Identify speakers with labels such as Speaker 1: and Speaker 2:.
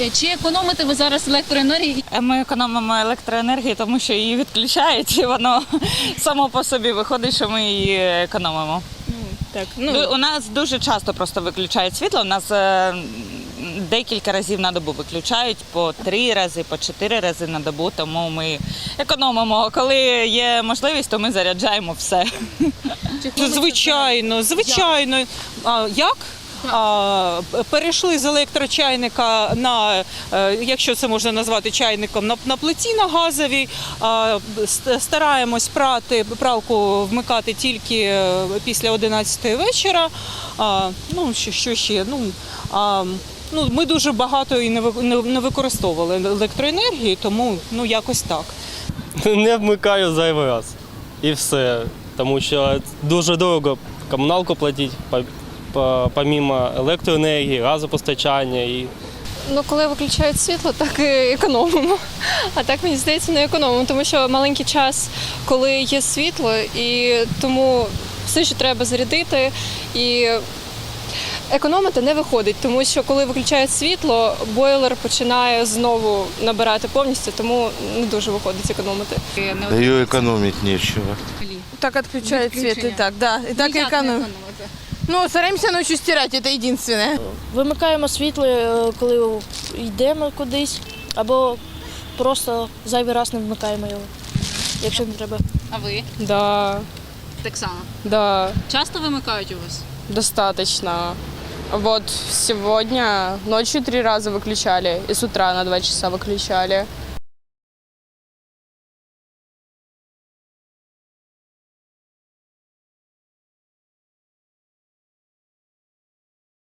Speaker 1: Е, Чи економите ви зараз електроенергії?
Speaker 2: Е, Ми економимо електроенергію, тому що її відключають, і воно само по собі виходить, що ми її економимо.
Speaker 3: Так,
Speaker 2: Ну,
Speaker 3: ну
Speaker 2: у нас дуже часто просто виключають світло. У нас е, декілька разів на добу виключають по три рази, по чотири рази на добу, тому ми економимо. Коли є можливість, то ми заряджаємо все.
Speaker 3: ну, звичайно, звичайно. А, як? Перейшли з електрочайника на, е, якщо це можна назвати чайником, на, плиті на газовій. Стараємось прати, пралку вмикати тільки е, після 11 вечора. Ну, що, що ще? Ну, ну, ми дуже багато і не, використовували електроенергії, тому ну, якось так.
Speaker 4: Не вмикаю зайвий раз. І все. Тому що дуже дорого комуналку платити, по- по- електроенергії, газопостачання. І
Speaker 5: Ну, коли виключають світло, так і економимо. А так мені здається, не економимо, тому що маленький час, коли є світло, і тому все, що треба зарядити, і економити не виходить, тому що коли виключають світло, бойлер починає знову набирати повністю, тому не дуже виходить економити.
Speaker 6: Да ее экономить нечего.
Speaker 7: Так и
Speaker 1: Відключення.
Speaker 7: так, да. И так
Speaker 1: економите.
Speaker 7: Ну, стараемся ночью стирать, это единственное.
Speaker 8: Вимикаємо світло, е, коли йдемо кудись, або просто зайвий раз не вмикаємо його, якщо не треба.
Speaker 1: А ви
Speaker 5: Да,
Speaker 1: так само.
Speaker 5: да,
Speaker 1: Часто вимикають у вас?
Speaker 5: достаточно. Вот сегодня ночью три раза выключали, и с утра на два часа выключали.